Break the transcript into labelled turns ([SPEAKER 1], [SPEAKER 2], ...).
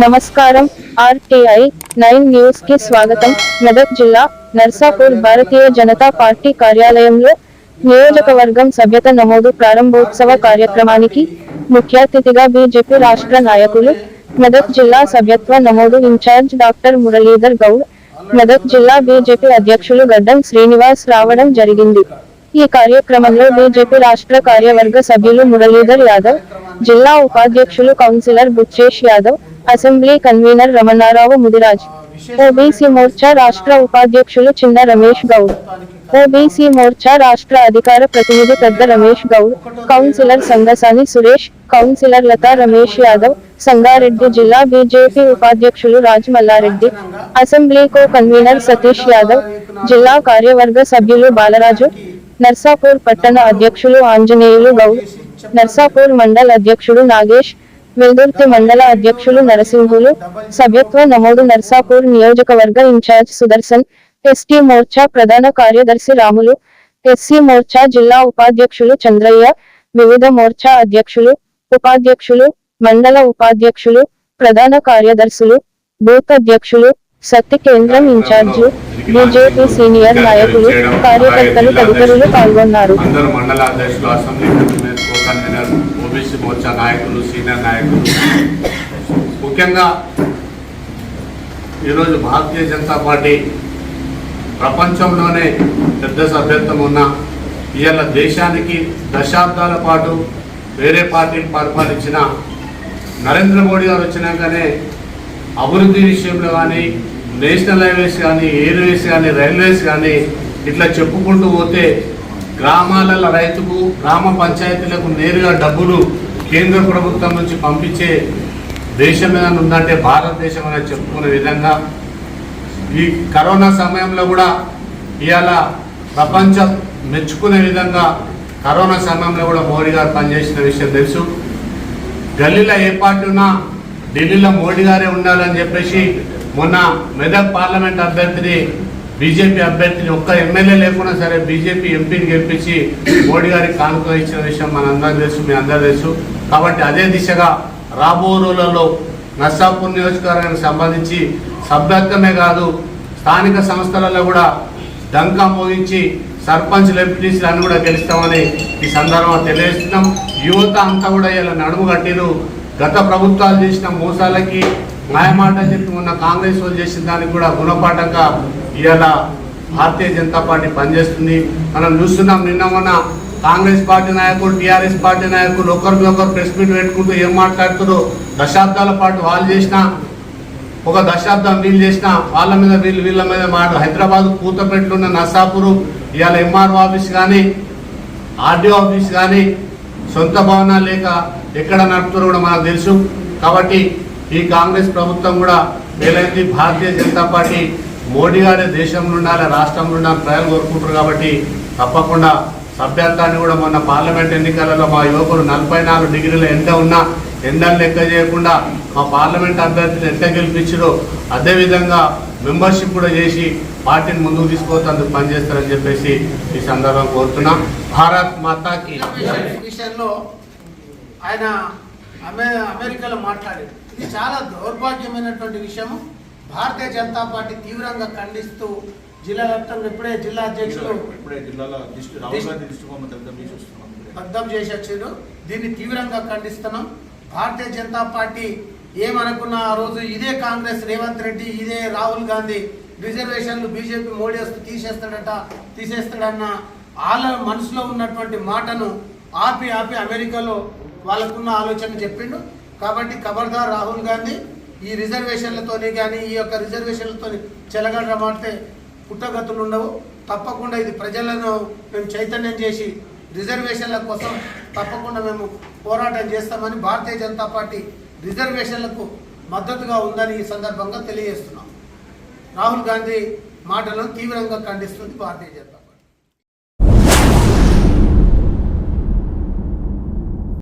[SPEAKER 1] నమస్కారం. RTI nine న్యూస్కి స్వాగతం. మెదక్ జిల్లా నర్సాపూర్ భారతీయ జనతా పార్టీ కార్యాలయంలో నియోజకవర్గం సభ్యత నమోదు ప్రారంభోత్సవ కార్యక్రమానికి ముఖ్య అతిథిగా బీజేపీ రాష్ట్ర నాయకులు మెదక్ జిల్లా సభ్యత్వ నమోదు in charge doctor Muralidhar Goud Medak జిల్లా బీజేపీ అధ్యక్షులు గడ్డం శ్రీనివాస్ రావడం జరిగింది. ఈ కార్యక్రమంలో బీజేపీ రాష్ట్ర కార్యవర్గ సభ్యులు మురళీధర్ యాదవ్ జిల్లా ఉపాధ్యక్షులు councillor Bucchesh Yadav assembly convener Ramanarao Mudiraj OBC Morcha రాష్ట్ర ఉపాధ్యక్షులు చిన్న రమేష్ గౌడ్ ఓబీసీ మోర్చా రాష్ట్ర అధికార ప్రతినిధి పెద్ద రమేష్ గౌడ్ కౌన్సిలర్ సంగసాని సురేష్ కౌన్సిలర్ లతా రమేష్ యాదవ్ సంగారెడ్డి జిల్లా బీజేపీ ఉపాధ్యక్షులు Raj Mallareddy assembly co convener Satish Yadav జిల్లా కార్యవర్గ సభ్యులు బాలరాజు నర్సాపూర్ పట్టణ అధ్యక్షులు ఆంజనేయులు గౌడ్ నర్సాపూర్ మండల్ అధ్యక్షుడు నాగేష్ వెల్దుర్తి మండల అధ్యక్షులు నరసింహులు సభ్యత్వ నమోదు నర్సాపూర్ నియోజకవర్గ ఇన్ఛార్జ్ సుదర్శన్ ఎస్టీ మోర్చా ప్రధాన కార్యదర్శి రాములు ఎస్సీ మోర్చా జిల్లా ఉపాధ్యక్షులు చంద్రయ్య వివిధ మోర్చా అధ్యక్షులు ఉపాధ్యక్షులు మండల ఉపాధ్యక్షులు ప్రధాన కార్యదర్శులు బూత్ అధ్యక్షులు శక్తి కేంద్రం ఇన్ఛార్జి బీజేపీ సీనియర్ నాయకులు కార్యకర్తలు తదితరులు పాల్గొన్నారు.
[SPEAKER 2] అందరు మండల అధ్యక్షులు అసెంబ్లీ కన్వీనర్ ఓబీసీ మోర్చా నాయకులు సీనియర్ నాయకులు. ముఖ్యంగా ఈరోజు భారతీయ జనతా పార్టీ ప్రపంచంలోనే పెద్ద సభ్యత్వం ఉన్న ఇవాళ దేశానికి దశాబ్దాల పాటు వేరే పార్టీని పరిపాలించిన నరేంద్ర మోడీ గారు వచ్చినాకనే అభివృద్ధి విషయంలో కానీ నేషనల్ హైవేస్ కానీ ఎయిర్వేస్ కానీ రైల్వేస్ కానీ ఇట్లా చెప్పుకుంటూ పోతే గ్రామాల రైతుకు గ్రామ పంచాయతీలకు నేరుగా డబ్బులు కేంద్ర ప్రభుత్వం నుంచి పంపించే దేశం ఏదైనా ఉందంటే భారతదేశం అనేది చెప్పుకునే విధంగా ఈ కరోనా సమయంలో కూడా ఇవాళ ప్రపంచం మెచ్చుకునే విధంగా కరోనా సమయంలో కూడా మోడీ గారు పనిచేసిన విషయం తెలుసు. గల్లీలో ఏ పార్టీ ఉన్నా ఢిల్లీలో మోడీ గారే ఉండాలని చెప్పేసి మొన్న మెదక్ పార్లమెంట్ అభ్యర్థిని బీజేపీ అభ్యర్థిని ఒక్క ఎమ్మెల్యే లేకున్నా సరే బీజేపీ ఎంపీని గెలిపించి మోడీ గారికి కానుక ఇచ్చిన విషయం మన అందరం తెలుసు మీ అందరూ తెలుసు. కాబట్టి అదే దిశగా రాబో రోజులలో నర్సాపూర్ నియోజకవర్గానికి సంబంధించి సభ్యత్వమే కాదు స్థానిక సంస్థలలో కూడా డంకా మోగించి సర్పంచ్ ఎంపీటీసీలు అన్ని కూడా గెలుస్తామని ఈ సందర్భంగా తెలియజేస్తున్నాం. యువత అంతా కూడా ఇలా నడుము కట్టిరు. గత ప్రభుత్వాలు చేసిన మోసాలకి మాయమాట చెప్పి ఉన్న కాంగ్రెస్ వాళ్ళు చేసిన దానికి కూడా గుణపాఠంగా ఇవాళ భారతీయ జనతా పార్టీ పనిచేస్తుంది. మనం చూస్తున్నాం నిన్న మొన్న కాంగ్రెస్ పార్టీ నాయకులు టీఆర్ఎస్ పార్టీ నాయకులు ఒకరికి ఒకరు ప్రెస్ మీట్ పెట్టుకుంటూ ఏం మాట్లాడుతారో దశాబ్దాల పాటు వాళ్ళు చేసిన ఒక దశాబ్దం వీళ్ళు చేసిన వాళ్ళ మీద వీళ్ళు వీళ్ళ మీద మాట హైదరాబాద్ కూతపెట్లు ఉన్న ఇవాళ ఎంఆర్ఓ ఆఫీస్ కానీ ఆర్డీఓ ఆఫీస్ కానీ సొంత భవనాలు లేక ఎక్కడ నడుపుతారో కూడా మనకు తెలుసు. కాబట్టి ఈ కాంగ్రెస్ ప్రభుత్వం కూడా వీలైంది భారతీయ జనతా పార్టీ మోడీ గారి దేశంలో ఉండాలి రాష్ట్రంలో ఉండాలి ప్రజలు కోరుకుంటారు కాబట్టి తప్పకుండా సభ్యత్వాన్ని కూడా మొన్న పార్లమెంట్ ఎన్నికలలో మా యువకులు నలభై నాలుగు డిగ్రీల ఎండ ఉన్నా ఎండలు లెక్క చేయకుండా మా పార్లమెంట్ అభ్యర్థిని ఎంత గెలిపించారో అదేవిధంగా మెంబర్షిప్ కూడా చేసి పార్టీని ముందుకు తీసుకుపోతానికి పనిచేస్తారని చెప్పేసి ఈ సందర్భం కోరుతున్నాం. భారత్ మాతాకి
[SPEAKER 3] విషయంలో ఆయన అమె అమెరికాలో మాట్లాడింది ఇది చాలా దౌర్భాగ్యమైనటువంటి విషయము. భారతీయ జనతా పార్టీ తీవ్రంగా ఖండిస్తూ జిల్లా వ్యాప్తంగా ఇప్పుడే జిల్లా అధ్యక్షులు
[SPEAKER 4] ఇప్పుడే జిల్లాలో దగ్ధం
[SPEAKER 3] చేసి వచ్చారు దీన్ని తీవ్రంగా ఖండిస్తున్నాం. భారతీయ జనతా పార్టీ ఏమనుకున్న ఆ రోజు ఇదే కాంగ్రెస్ రేవంత్ రెడ్డి ఇదే రాహుల్ గాంధీ రిజర్వేషన్లు బీజేపీ మోడీ వస్తే తీసేస్తాడట తీసేస్తాడన్న వాళ్ళ మనసులో ఉన్నటువంటి మాటను ఆపి ఆపి అమెరికాలో వాళ్ళకున్న ఆలోచన చెప్పిండు. కాబట్టి ఖబర్దార్ రాహుల్ గాంధీ ఈ రిజర్వేషన్లతోని కానీ ఈ యొక్క రిజర్వేషన్లతో చెలగడమాడితే పుట్టగతులు ఉండవు. తప్పకుండా ఇది ప్రజలను మేము చైతన్యం చేసి రిజర్వేషన్ల కోసం తప్పకుండా మేము పోరాటం చేస్తామని భారతీయ జనతా పార్టీ రిజర్వేషన్లకు మద్దతుగా ఉందని ఈ సందర్భంగా తెలియజేస్తున్నాం. రాహుల్ గాంధీ మాటలను తీవ్రంగా ఖండిస్తుంది భారతీయ జనతా